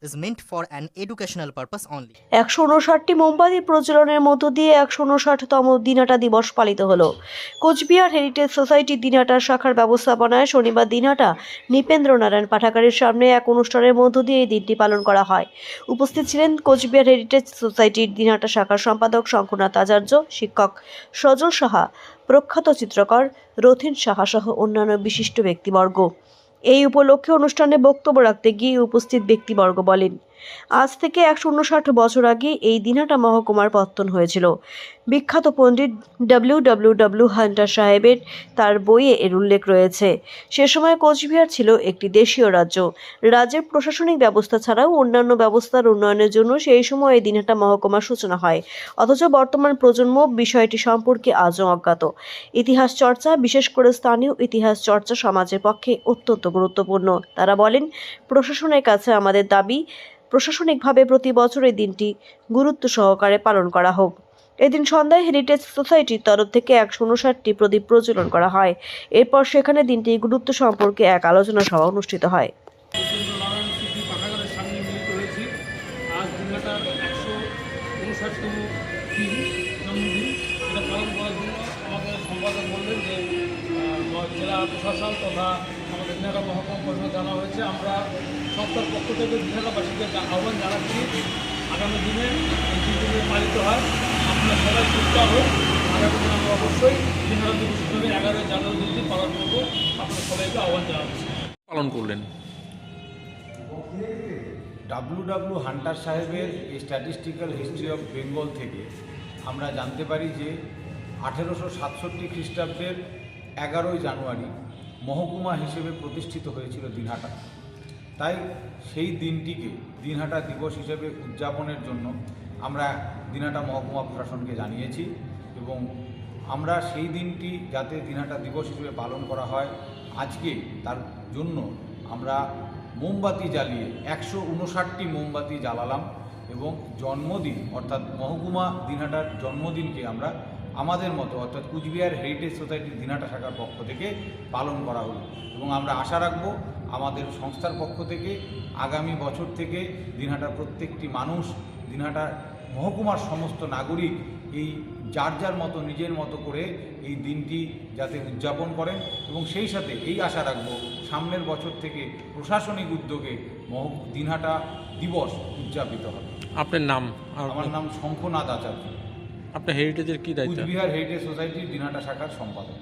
is meant for an educational purpose only. একশো উনষাটটি মোমবাতি প্রজ্বলনের মধ্য দিয়ে একশো উনষাটতম দিনহাটা দিবস পালিত হলো। কোচবিহার হেরিটেজ সোসাইটির দিনহাটার শাখার ব্যবস্থাপনায় শনিবার দিনহাটা নৃপেন্দ্র নারায়ণ পাঠাগারের সামনে এক অনুষ্ঠানের মধ্য দিয়ে এই দিনটি পালন করা হয়। উপস্থিত ছিলেন কোচবিহার হেরিটেজ সোসাইটির দিনাটা শাখার সম্পাদক শঙ্কুনাথ আচার্য, শিক্ষক সজল সাহা, প্রখ্যাত চিত্রকর রথিন সাহা সহ অন্যান্য বিশিষ্ট ব্যক্তিবর্গ। এই উপলক্ষে অনুষ্ঠানে বক্তব্য রাখতে গিয়ে উপস্থিত ব্যক্তিবর্গ বলেন। আজ থেকে একশো উনষাট বছর আগে এই দিনহাটা মহকুমার পত্তন হয়েছিল। বিখ্যাত পণ্ডিত ডব্লিউ ডব্লিউ ডব্লিউ হান্টার সাহেবের তার বইয়ে এর উল্লেখ রয়েছে। সে সময় কোচবিহার ছিল একটি দেশীয় রাজ্য। রাজ্যের প্রশাসনিক ব্যবস্থা ছাড়াও অন্যান্য ব্যবস্থার উন্নয়নের জন্য সেই সময় এই দিনহাটা মহকুমার সূচনা হয়। অথচ বর্তমান প্রজন্ম বিষয়টি সম্পর্কে আজও অজ্ঞাত। ইতিহাস চর্চা, বিশেষ করে স্থানীয় ইতিহাস চর্চা সমাজের পক্ষে অত্যন্ত গুরুত্বপূর্ণ। তারা বলেন, প্রশাসনের কাছে আমাদের দাবি প্রশাসনিকভাবে প্রতি বছর এই দিনটি গুরুত্ব সহকারে পালন করা হোক। এদিন সন্ধ্যায় হেরিটেজ সোসাইটির তরফ থেকে একশো উনষাটটি প্রদীপ প্রজ্বলন করা হয়। এরপর সেখানে দিনটি গুরুত্ব সম্পর্কে এক আলোচনা সভা অনুষ্ঠিত হয়। জেলা প্রশাসন তথা আমাদের দিনাটা মহকুমা পরিষদ জানা হয়েছে। আমরা সংস্থার পক্ষ থেকে জা- আহ্বান জানাচ্ছি আগামী দিনে এই দিনগুলো পালিত হয়। আপনারা সবাই সুস্থ হোক। আগামী দিনে আমরা অবশ্যই দিনাটা দিবস হিসেবে এগারোই জানুয়ারি দিনটি পালন করব। আপনাদের সবাইকে আহ্বান জানাচ্ছি। পালন করলেন। ডাব্লু ডাব্লু হান্টার সাহেবের এই স্ট্যাটিস্টিক্যাল হিস্ট্রি অফ বেঙ্গল থেকে আমরা জানতে পারি যে আঠেরোশো সাতষট্টি খ্রিস্টাব্দের এগারোই জানুয়ারি মহকুমা হিসেবে প্রতিষ্ঠিত হয়েছিল দিনহাটা। তাই সেই দিনটিকে দিনহাটা দিবস হিসেবে উদযাপনের জন্য আমরা দিনহাটা মহকুমা প্রশাসনকে জানিয়েছি এবং আমরা সেই দিনটি যাতে দিনহাটা দিবস হিসেবে পালন করা হয়, আজকে তার জন্য আমরা মোমবাতি জ্বালিয়ে একশো উনষাটটি মোমবাতি জ্বালালাম এবং জন্মদিন অর্থাৎ মহকুমা দিনহাটার জন্মদিনকে আমরা আমাদের মতো অর্থাৎ কুচবিহার হেরিটেজ সোসাইটির দিনহাটা শাখার পক্ষ থেকে পালন করা হলো। এবং আমরা আশা রাখব আমাদের সংস্থার পক্ষ থেকে আগামী বছর থেকে দিনহাটার প্রত্যেকটি মানুষ দিনহাটার মহকুমার সমস্ত নাগরিক এই যার যার মতো নিজের মতো করে এই দিনটি যাতে উদযাপন করেন এবং সেই সাথে এই আশা রাখব সামনের বছর থেকে প্রশাসনিক উদ্যোগে মহ দিনহাটা দিবস উদযাপিত হবে। আপনার নাম আমার নাম শঙ্খনাথ আচার্য। আপনার হেরিটেজের কি দায়িত্ব? বিহার হেরিটেজ সোসাইটির দিনাটা শাখার সম্পাদক।